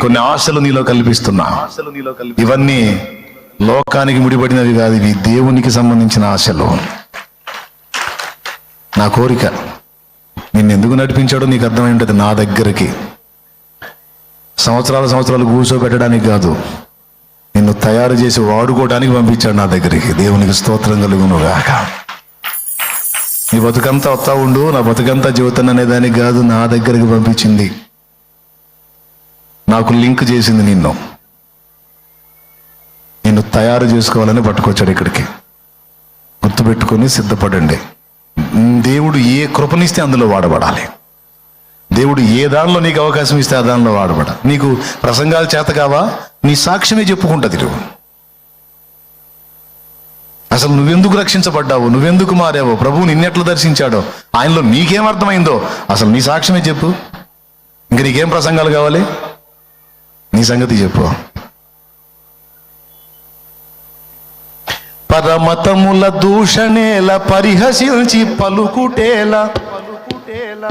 కొన్ని ఆశలు నీలో కల్పిస్తున్నా. ఆశలు నీలో కలిపి ఇవన్నీ లోకానికి ముడిపడినవి కాదు ఇవి దేవునికి సంబంధించిన ఆశలు. నా కోరిక నిన్ను ఎందుకు నడిపించాడో నీకు అర్థమై ఉంటుంది నా దగ్గరికి. సంవత్సరాల సంవత్సరాలు కూర్చోబెట్టడానికి కాదు నిన్ను తయారు చేసి వాడుకోవడానికి పంపించాడు నా దగ్గరికి. దేవునికి స్తోత్రం కలుగును గాక నీ బతుకంతా వస్తా ఉండు నా బతుకంతా జీవితం అనే దానికి కాదు నా దగ్గరికి పంపించింది. నాకు లింక్ చేసింది నిన్ను. నిన్ను తయారు చేసుకోవాలని పట్టుకొచ్చాడు ఇక్కడికి. గుర్తుపెట్టుకొని సిద్ధపడండి. దేవుడు ఏ కృపనిస్తే అందులో వాడబడాలి. దేవుడు ఏ దానిలో నీకు అవకాశం ఇస్తే ఆ దానిలో వాడబడ. నీకు ప్రసంగాలు చేత కావా? నీ సాక్ష్యమే చెప్పుకుంటుంది నువ్వు అసలు నువ్వెందుకు రక్షించబడ్డావు? నువ్వెందుకు మారావు? ప్రభువు నిన్నెట్లు దర్శించాడో? ఆయనలో నీకేం అర్థమైందో? అసలు నీ సాక్ష్యమే చెప్పు. ఇంక నీకేం ప్రసంగాలు కావాలి? నీ సంగతి చెప్పు. పరమతముల దూషణేల పరిహసించి పలుకుటేల. పలుకుటేలా